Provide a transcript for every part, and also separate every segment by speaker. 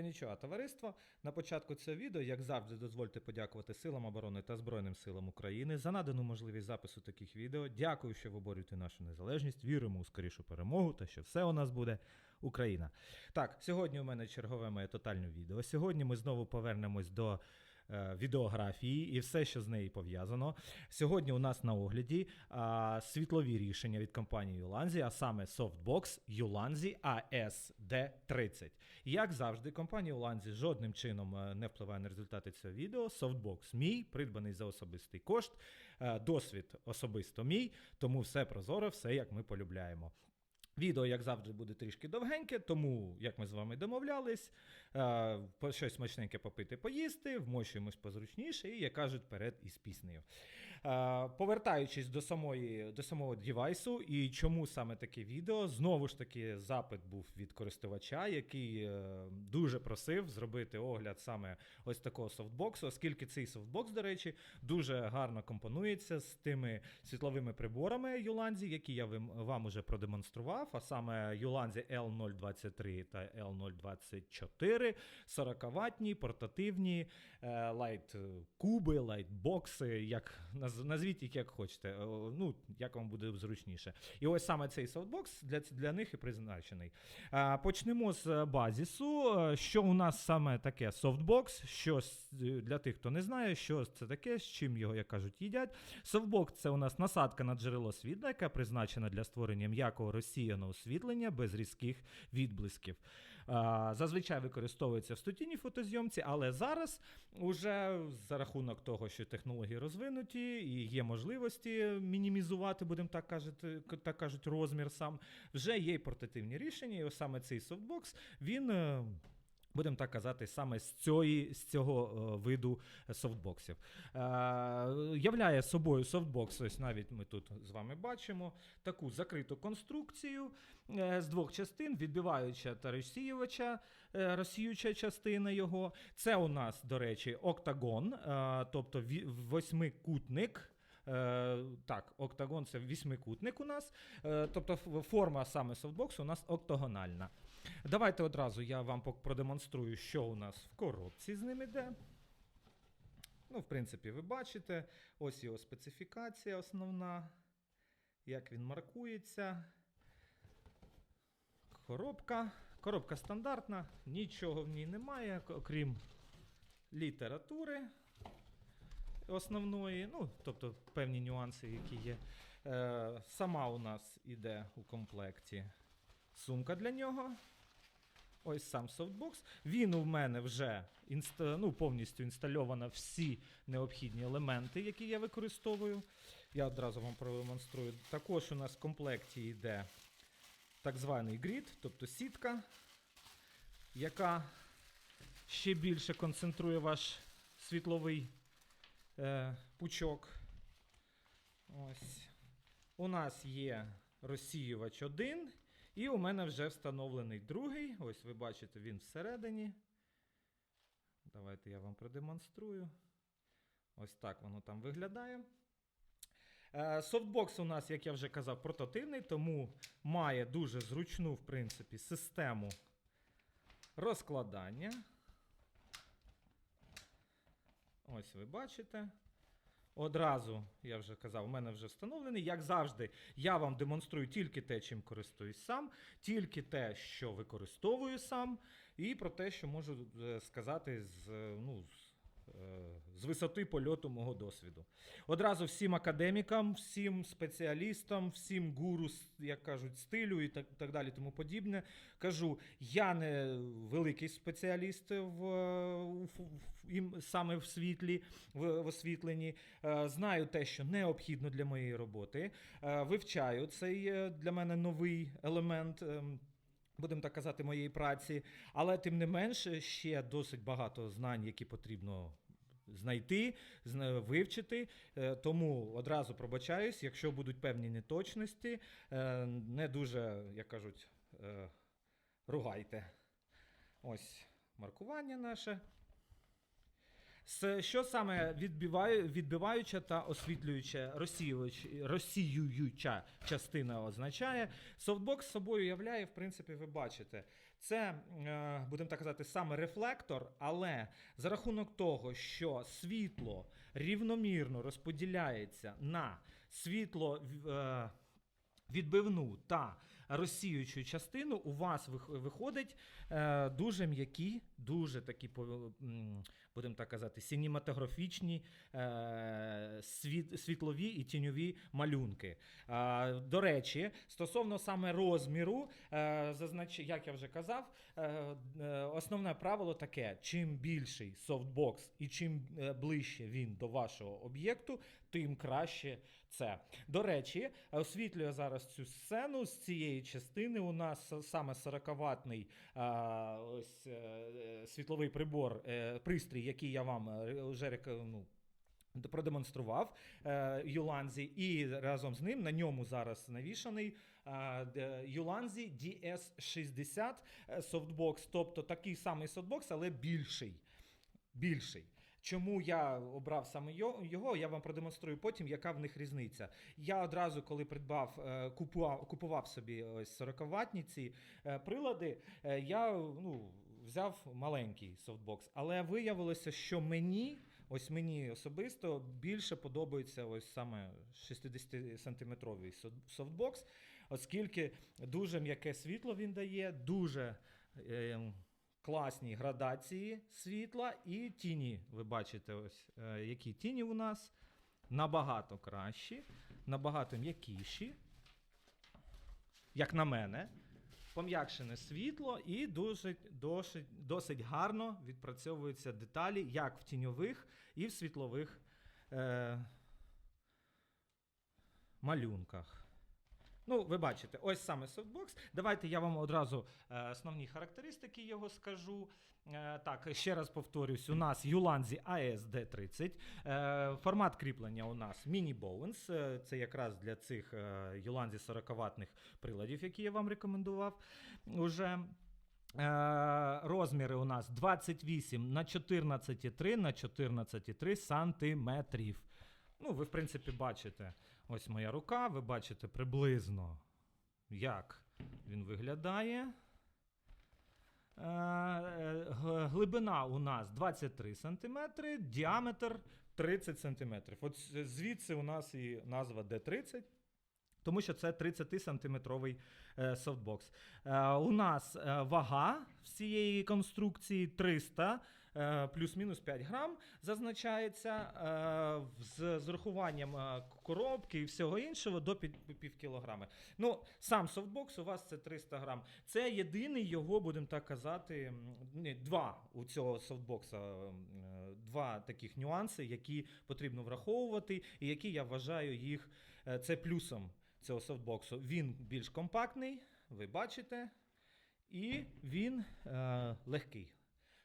Speaker 1: Конічого, товариство. На початку цього відео, як завжди, дозвольте подякувати Силам оборони та Збройним силам України за надану можливість запису таких відео. Дякую, що ви борюєте нашу незалежність. Віримо у скорішу перемогу та що все у нас буде Україна. Так, сьогодні у мене чергове моє тотальне відео. Сьогодні ми знову повернемось до відеографії і все, що з нею пов'язано. Сьогодні у нас на огляді а, світлові рішення від компанії Ulanzi, а саме Softbox Ulanzi ASD30. Як завжди, компанія Ulanzi жодним чином е, не впливає на результати цього відео. Softbox мій, придбаний за особистий кошт, е, досвід особисто мій, тому все прозоро, все як ми полюбляємо. Відео, як завжди, буде трішки довгеньке, тому, як ми з вами домовлялись, е, щось смачненьке попити, поїсти, вмощуємось позручніше і, як кажуть, перед із піснею. Е, Повертаючись до, самої, до самого девайсу, і чому саме таке відео, знову ж таки, запит був від користувача, який е, дуже просив зробити огляд саме ось такого софтбоксу, оскільки цей софтбокс, до речі, дуже гарно компонується з тими світловими приборами Юланзі, які я вам, уже продемонстрував, а саме Юланзі L023 та L024, 40-ваттні, портативні, е, лайт куби, лайт бокси, як наз- назвіть їх як хочете. е, Ну, як вам буде зручніше. І ось саме цей софтбокс для, для них і призначений. Е, Почнемо з базісу. Е, Що у нас саме таке софтбокс? Що для тих, хто не знає, що це таке, з чим його, як кажуть, їдять. Софтбокс це у нас насадка на джерело світла, яка призначена для створення м'якого розсіяного освітлення без різких відблисків. А, Зазвичай використовується в студійній фотозйомці, але зараз уже за рахунок того, що технології розвинуті і є можливості мінімізувати, будемо так кажуть, так кажуть, розмір сам, вже є портативні рішення, і саме цей софтбокс, він. Е, Будемо так казати, саме з, цієї, з цього е, виду софтбоксів. Е, являє собою софтбокс, ось навіть ми тут з вами бачимо, таку закриту конструкцію е, з двох частин, відбиваюча та розсіювача, е, розсіюча частина його. Це у нас, до речі, октагон, е, тобто восьмикутник. Е, так, октагон це вісьмикутник у нас. Е, тобто форма саме софтбоксу у нас октагональна. Давайте одразу я вам продемонструю, що у нас в коробці з ним іде. Ну, в принципі, ви бачите, ось його специфікація основна, як він маркується. Коробка. Коробка стандартна, нічого в ній немає, окрім літератури основної, ну, тобто певні нюанси, які є. Е, сама у нас іде у комплекті сумка для нього. Ось сам софтбокс. Він у мене вже інста... ну, повністю інстальовано всі необхідні елементи, які я використовую. Я одразу вам продемонструю. Також у нас в комплекті йде так званий грід, тобто сітка, яка ще більше концентрує ваш світловий е, пучок. Ось. У нас є розсіювач один, і у мене вже встановлений другий. Ось ви бачите, він всередині. Давайте я вам продемонструю. Ось так воно там виглядає. Е, Софтбокс у нас, як я вже казав, портативний, тому має дуже зручну, в принципі, систему розкладання. Ось ви бачите. Одразу, я вже казав, у мене вже встановлений. Як завжди, я вам демонструю тільки те, чим користуюсь сам, тільки те, що використовую сам, і про те, що можу е, сказати з, е, ну, з, е, висоти польоту мого досвіду. Одразу всім академікам, всім спеціалістам, всім гуру, як кажуть, стилю і так, так далі, тому подібне. Кажу, я не великий спеціаліст в, у в- саме в світлі, в, в освітленні. Е, Знаю те, що необхідно для моєї роботи. Е, Вивчаю цей для мене новий елемент. ем, Будемо так казати, моєї праці, але тим не менш ще досить багато знань, які потрібно знайти, вивчити. Е, Тому одразу пробачаюсь, якщо будуть певні неточності, е, не дуже, як кажуть, е, ругайте. Ось маркування наше. Що саме відбиваюча та освітлююча розсіююча частина означає? Софтбокс собою являє, в принципі, ви бачите, Це, е, будемо так казати, саме рефлектор, але за рахунок того, що світло рівномірно розподіляється на світло е, відбивну та розсіючу частину, у вас виходить е, дуже м'які, дуже такі, будемо так казати, синематографічні е, світ, світлові і тіньові малюнки. Е, до речі, стосовно саме розміру, як я вже казав, основне правило таке: чим більший софтбокс і чим ближче він до вашого об'єкту, тим краще це. До речі, освітлює зараз цю сцену з цієї частини. У нас саме 40-ваттний а, ось е, е, світловий прибор, е, пристрій, який я вам вже ну, продемонстрував Юланзі, і разом з ним на ньому зараз навішаний Юланзі DS60 е, софтбокс, тобто такий самий софтбокс, але більший. Більший. Чому я обрав саме його, я вам продемонструю потім, яка в них різниця. Я одразу, коли придбав, е, купував, купував собі ось 40-ваттні ці е, прилади, е, я ну, взяв маленький софтбокс. Але виявилося, що мені, ось мені особисто, більше подобається ось саме 60-сантиметровий софтбокс, оскільки дуже м'яке світло він дає, дуже. Класні градації світла і тіні. Ви бачите, ось е, які тіні у нас набагато кращі, набагато м'якіші, як на мене. Пом'якшене світло і дуже, досить, досить гарно відпрацьовуються деталі як в тіньових і в світлових е, малюнках. Ну, ви бачите, ось саме софтбокс. Давайте я вам одразу е, основні характеристики його скажу. Е, так, ще раз повторюсь, у нас Юланзі ASD30. Е, формат кріплення у нас Mini Bowens. Це якраз для цих Юланзі 40-ваттних приладів, які я вам рекомендував уже. Розміри у нас 28 на 14,3 на 14,3 сантиметрів. Ну, ви, в принципі, бачите, ось моя рука, ви бачите приблизно, як він виглядає. Е, е, Глибина у нас 23 см, діаметр 30 см. От звідси у нас і назва D30. Тому що це 30-сантиметровий е, софтбокс. У нас вага всієї конструкції 300 е, плюс-мінус 5 грам зазначається е, з, з урахуванням е, коробки і всього іншого до пів, кілограми. Ну, сам софтбокс у вас це 300 грам. Це єдиний його, будемо так казати, ні, два у цього софтбокса, е, два таких нюанси, які потрібно враховувати, і які я вважаю їх е, це плюсом цього софтбоксу. Він більш компактний, ви бачите, і він е, легкий.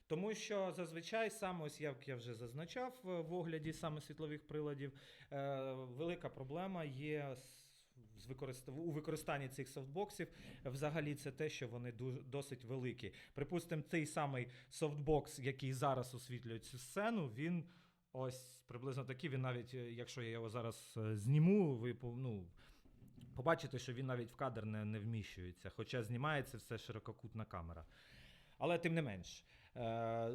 Speaker 1: Тому що зазвичай саме ось як я вже зазначав е, в огляді саме світлових приладів, е, велика проблема є у використанні цих софтбоксів. Взагалі, це те, що вони дуже досить великі. Припустимо, цей самий софтбокс, який зараз освітлює цю сцену, він ось приблизно такий. Він навіть, е, якщо я його зараз зніму, ви ну, побачите, що він навіть в кадр не, не вміщується, хоча знімається все ширококутна камера. Але тим не менш,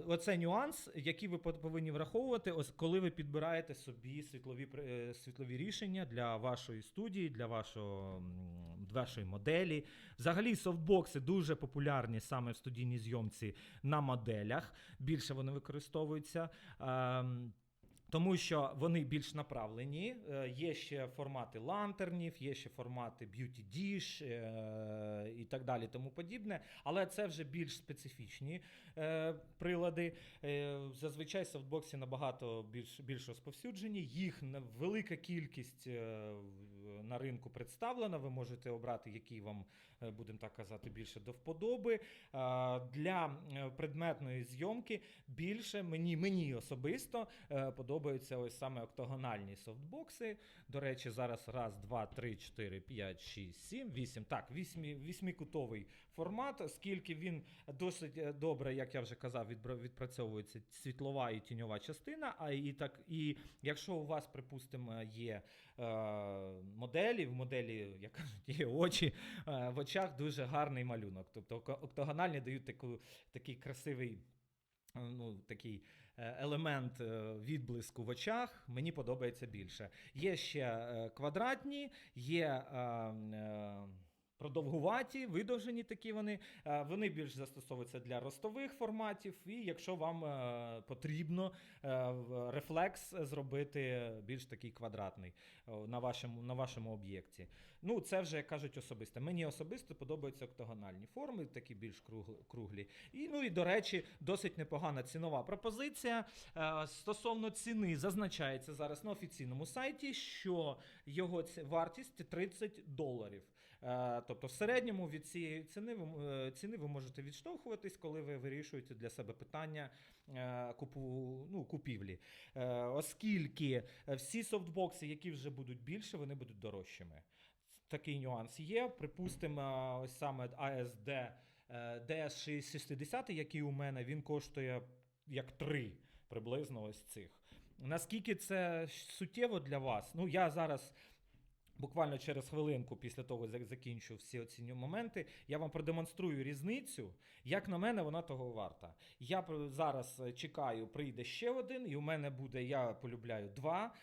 Speaker 1: оце нюанс, який ви по- повинні враховувати, ось коли ви підбираєте собі світлові, е, світлові рішення для вашої студії, для вашого, вашої моделі. Взагалі, софтбокси дуже популярні саме в студійній зйомці на моделях. Більше вони використовуються. Тому що вони більш направлені. Е, Є ще формати лантернів, є ще формати Beauty Dish е, і так далі, тому подібне. Але це вже більш специфічні е, прилади. Зазвичай софтбокси набагато більш, більш розповсюджені. Їх велика кількість на ринку представлена. Ви можете обрати, який вам, е, будемо так казати, більше до вподоби. Для е, предметної зйомки більше мені, мені особисто е, подобаються ось саме октагональні софтбокси. До речі, зараз раз, два, три, чотири, п'ять, шість, сім, вісім. Так, вісьмі, вісьмикутовий формат, оскільки він досить добре, як я вже казав, відпрацьовується світлова і тіньова частина. А і так, і якщо у вас, припустимо, є моделі. В моделі, як кажуть, є очі, е, в очах дуже гарний малюнок. Тобто октогональні дають таку, такий красивий. е, Ну, такий е, елемент е, відблиску в очах мені подобається більше. Є ще е, квадратні, є е, е, продовгуваті, видовжені такі вони. Е, Вони більш застосовуються для ростових форматів, і якщо вам е, потрібно е, рефлекс зробити більш такий квадратний на вашому, на вашому об'єкті. Ну, це вже як кажуть особисто. Мені особисто подобаються октогональні форми, такі більш круглі. І, ну і до речі, досить непогана цінова пропозиція. Стосовно ціни, зазначається зараз на офіційному сайті, що його вартість 30 доларів. Е, Тобто, в середньому від цієї ціни е, ціни ви можете відштовхуватись, коли ви вирішуєте для себе питання е, купу, ну, купівлі. Оскільки всі софтбокси, які вже будуть більше, вони будуть дорожчими. Такий нюанс є. Припустимо, ось саме ASD е, DS60, який у мене, він коштує як три приблизно ось цих. Наскільки це суттєво для вас? Ну, я зараз. Буквально через хвилинку після того, як закінчу всі оці моменти, я вам продемонструю різницю. Як на мене, вона того варта. Я зараз е, чекаю, прийде ще один, і у мене буде, я полюбляю два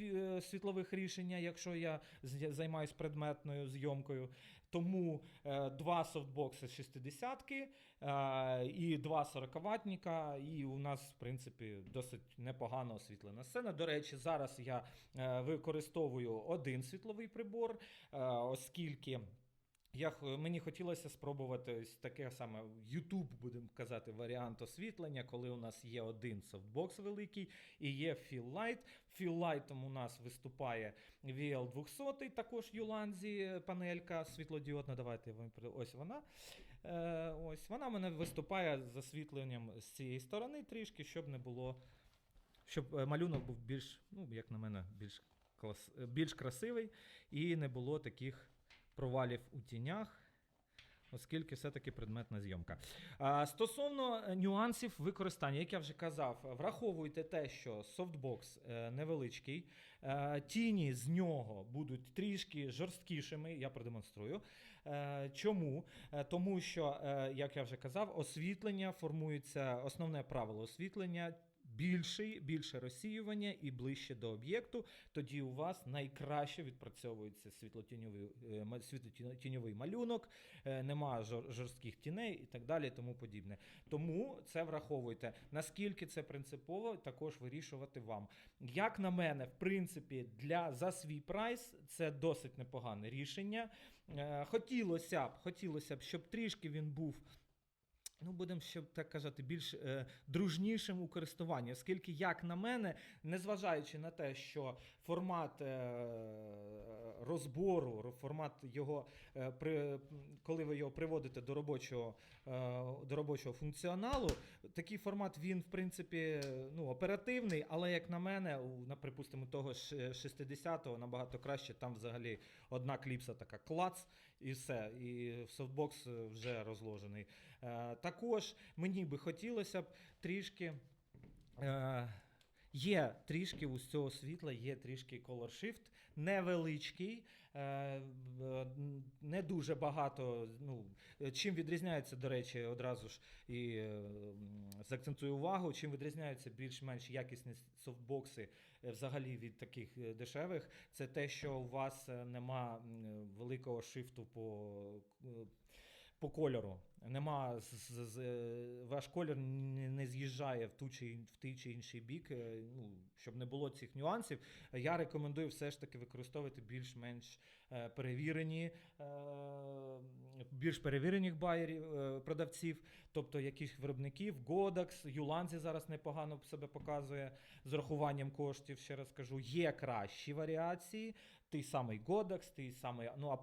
Speaker 1: е, світлових рішення, якщо я з- займаюсь предметною зйомкою. Тому е, два софтбокси 60 е, і два 40-ватника, і у нас, в принципі, досить непогано освітлена сцена. До речі, зараз я е, використовую один світловий прибор, оскільки. Я, мені хотілося спробувати ось таке саме YouTube, будемо казати, варіант освітлення, коли у нас є один софтбокс великий і є Філлайт. Філлайтом у нас виступає VL200, також Юланзі панелька світлодіодна. Давайте ось вона. Е, ось вона мене виступає з освітленням з цієї сторони трішки, щоб не було. Щоб е, малюнок був більш, ну, як на мене, більш, клас, е, більш красивий і не було таких провалів у тінях. Оскільки все-таки предметна зйомка. Стосовно е, нюансів використання, як я вже казав, враховуйте те, що софтбокс е, невеличкий, е, тіні з нього будуть трішки жорсткішими, я продемонструю. Чому? Тому що, як я вже казав, освітлення формується, основне правило освітлення. Більший, більше розсіювання і ближче до об'єкту, тоді у вас найкраще відпрацьовується світлотіньовий, е, світлотіньовий малюнок, е, нема жорстких тіней і так далі, тому подібне. Тому це враховуйте. Наскільки це принципово, також вирішувати вам. Як на мене, в принципі, для за свій прайс це досить непогане рішення. Е, Хотілося б, хотілося б, щоб трішки він був. Ну, будемо ще так казати, більш е, дружнішим у користуванні, оскільки, як на мене, незважаючи на те, що формат е, розбору, формат його, е, при, коли ви його приводите до робочого, е, до робочого функціоналу, такий формат він, в принципі, ну, оперативний, але як на мене, у, на, припустимо, того ж 60-го набагато краще, там взагалі одна кліпса така клац, і все, і софтбокс е, вже розложений. Е, також мені би хотілося б трішки. Е, Є трішки у цього світла, є трішки color shift, невеличкий, не дуже багато. Ну, чим відрізняється, до речі, одразу ж і заакцентую увагу, чим відрізняються більш-менш якісні софтбокси взагалі від таких е, дешевих, це те, що у вас е, нема великого шифту по. е, по кольору. Нема з, з, е, ваш колір не, не з'їжджає в ту чи в той чи інший бік. е, Ну, щоб не було цих нюансів, я рекомендую все ж таки використовувати більш-менш е, перевірені, більш перевірених байерів, продавців, тобто яких виробників, Godax, Юланзі зараз непогано себе показує з урахуванням коштів. Ще раз кажу, є кращі варіації. Той самий Godax, той самий ну,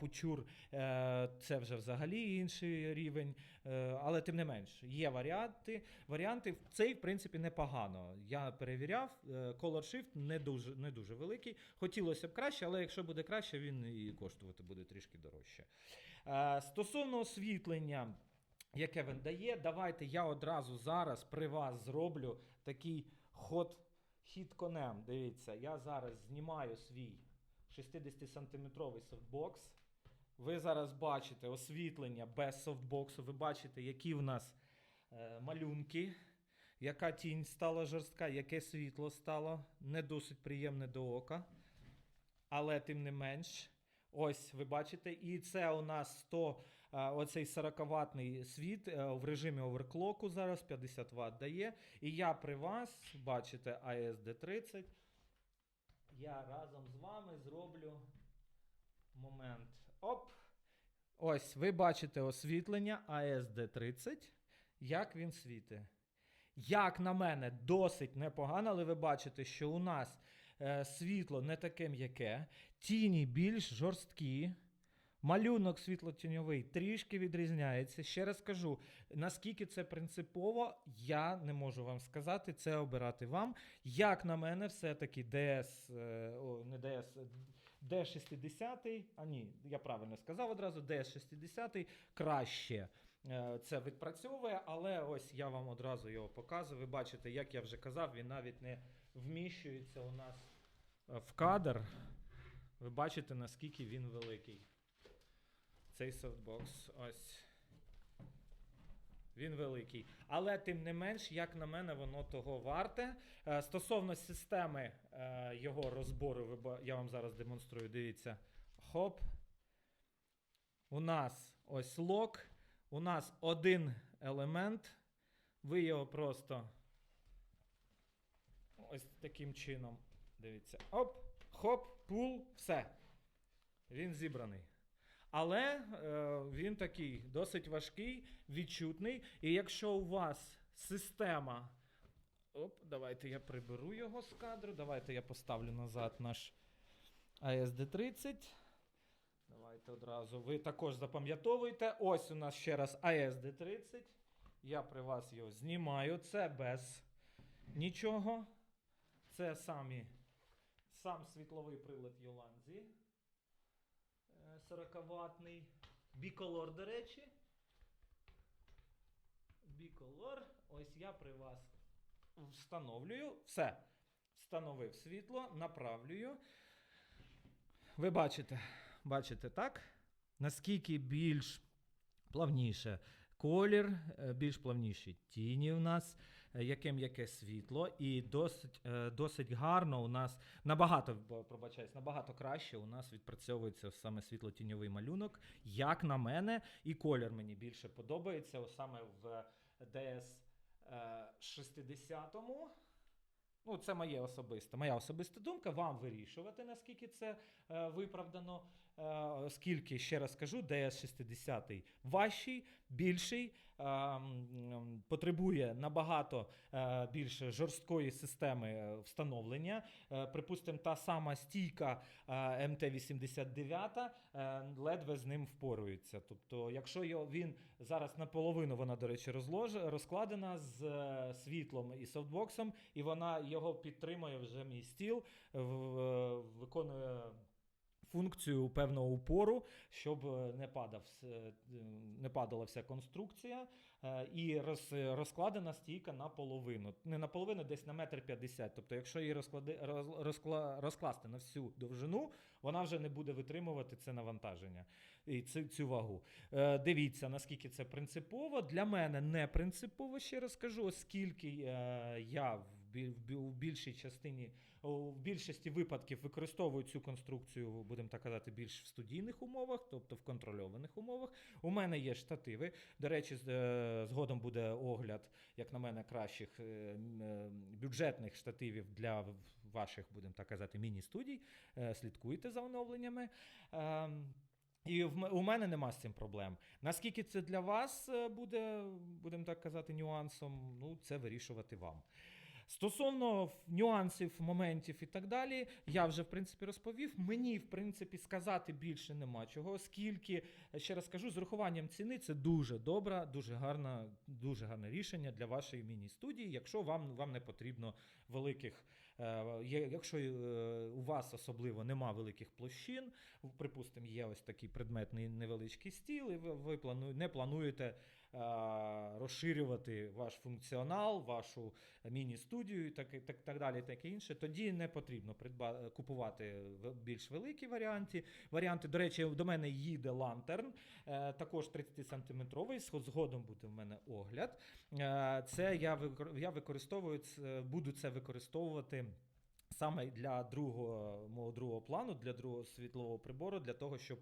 Speaker 1: е, це вже взагалі інший рівень. Е, але тим не менш, є варіанти. Варіанти цей, в принципі, непогано. Я перевіряв, е, Color Shift не дуже, не дуже великий. Хотілося б краще, але якщо буде краще, він і коштувати буде трішки дорожче. Е, стосовно освітлення. Яке він дає, давайте я одразу зараз при вас зроблю такий ход хід конем. Дивіться, я зараз знімаю свій 60-сантиметровий софтбокс. Ви зараз бачите освітлення без софтбоксу. Ви бачите, які в нас е, малюнки, яка тінь стала жорстка, яке світло стало не досить приємне до ока. Але тим не менш, ось ви бачите, і це у нас 100, а, оцей 40-ваттний світ е, в режимі оверклоку зараз 50 Вт дає. І я при вас, бачите, ASD30. Я разом з вами зроблю момент. Оп! Ось ви бачите освітлення ASD30. Як він світить. Як на мене, досить непогано, але ви бачите, що у нас е, світло не таке м'яке, тіні більш жорсткі. Малюнок світлотіньовий трішки відрізняється. Ще раз кажу, наскільки це принципово, я не можу вам сказати, це обирати вам. Як на мене, все-таки DS, е, о, не DS, D60, а ні, я правильно сказав одразу, D-60 краще е, це відпрацьовує, але ось я вам одразу його показую. Ви бачите, як я вже казав, він навіть не вміщується у нас е, в кадр. Ви бачите, наскільки він великий. Цей софтбокс. Ось. Він великий. Але тим не менш, як на мене, воно того варте. Е, Стосовно системи е, його розбору, я вам зараз демонструю. Дивіться. Хоп. У нас ось лок. У нас один елемент. Ви його просто ось таким чином. Дивіться. Оп, хоп, пул, все. Він зібраний. Але е, він такий досить важкий, відчутний. І якщо у вас система. Оп, давайте я приберу його з кадру. Давайте я поставлю назад наш ASD30. Давайте одразу. Ви також запам'ятовуєте. Ось у нас ще раз ASD30. Я при вас його знімаю. Це без нічого. Це самі, сам світловий прилад Йоланзі. 40-ваттний. Біколор, до речі. Біколор. Ось я при вас встановлюю. Все. Встановив світло, направлюю. Ви бачите, бачите, так? Наскільки більш плавніше колір, е, більш плавніші тіні у нас, е, яке м'яке світло, і досить, е, досить гарно у нас набагато пробачаюсь, набагато краще у нас відпрацьовується саме світло-тіньовий малюнок. Як на мене, і колір мені більше подобається, саме в DS е, 60-му. Ну, це моє особисте, моя особиста думка. Вам вирішувати, наскільки це е, виправдано. Е, оскільки, ще раз кажу, DS60 важчий, більший, е, потребує набагато е, більш жорсткої системи встановлення. Припустимо, та сама стійка е, МТ-89 е, ледве з ним впорується. Тобто, якщо він зараз наполовину, вона, до речі, розлож, розкладена з світлом і софтбоксом, і вона його підтримує вже мій стіл, виконує функцію певного упору, щоб е, не, падав, е, не падала вся конструкція, е, і роз, розкладена стійка наполовину. Не наполовину, десь на метр п'ятдесят. Тобто, якщо її розклади, роз, розкла, розкласти на всю довжину, вона вже не буде витримувати це навантаження і цю, цю вагу. Дивіться, наскільки це принципово. Для мене не принципово, ще раз кажу, оскільки я в, бі- в, бі- в більшій частині, в більшості випадків використовую цю конструкцію, будемо так казати, більш в студійних умовах, тобто в контрольованих умовах. У мене є штативи. До речі, е, згодом буде огляд, як на мене, кращих е, е, бюджетних штативів для ваших, будемо так казати, міні-студій. Слідкуйте за оновленнями. Ем, і в у мене нема з цим проблем. Наскільки це для вас буде, будемо так казати, нюансом, ну це вирішувати вам. Стосовно нюансів, моментів і так далі, я вже в принципі розповів. Мені, в принципі, сказати більше нема чого, оскільки, е, ще раз кажу, з урахуванням ціни це дуже добра, дуже гарна, дуже гарне рішення для вашої міні-студії, якщо вам, вам не потрібно великих. Е, Якщо е, у вас особливо нема великих площин, припустимо, є ось такий предметний невеличкий стіл, і ви плану, не плануєте розширювати ваш функціонал, вашу міні-студію і так, так, так далі, таке інше, тоді не потрібно придба, купувати в- більш великі варіанти. Варіанти, до речі, до мене їде лантерн, е, також 30-сантиметровий. сход- Згодом буде в мене огляд. Е, Це я використовую, буду це використовувати. Саме для другого мого другого плану, для другого світлового прибору, для того, щоб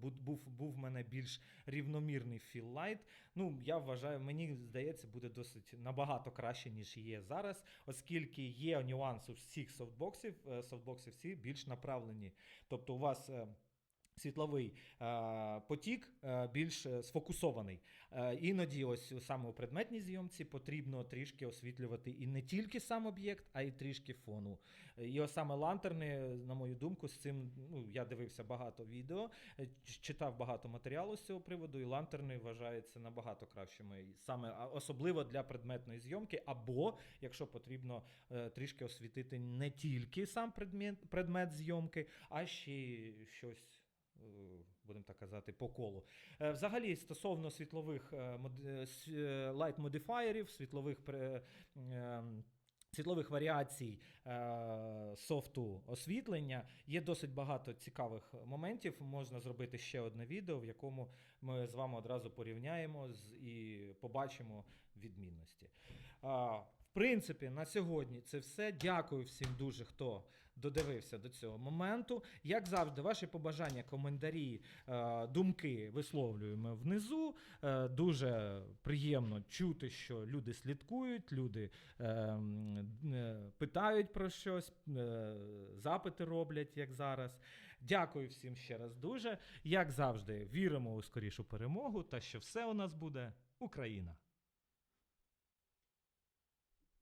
Speaker 1: був, був в мене більш рівномірний філлайт. Ну, я вважаю, мені здається, буде досить набагато краще, ніж є зараз, оскільки є нюанс у всіх софтбоксів. е, Софтбокси всі більш направлені. Тобто у вас. Світловий е, потік е, більш е, сфокусований. Іноді, ось саме у предметній зйомці потрібно трішки освітлювати і не тільки сам об'єкт, а й трішки фону. І ось саме лантерни, на мою думку, з цим ну, я дивився багато відео, читав багато матеріалу з цього приводу, і лантерни вважаються набагато кращими, саме особливо для предметної зйомки, або якщо потрібно трішки освітити не тільки сам предмет, предмет зйомки, а ще щось. Е, Будемо так казати, по колу. Е, Взагалі, стосовно світлових е, мод- е, е, модифаєрів, світлових світлових варіацій е, софту освітлення, є досить багато цікавих моментів. Можна зробити ще одне відео, в якому ми з вами одразу порівняємо з- і побачимо відмінності. А, В принципі, на сьогодні це все. Дякую всім дуже, хто додивився до цього моменту. Як завжди, ваші побажання, коментарі, е, думки висловлюємо внизу. Е, Дуже приємно чути, що люди слідкують, люди е, питають про щось, запити роблять, як зараз. Дякую всім ще раз дуже. Як завжди, віримо у скорішу перемогу та що все у нас буде Україна.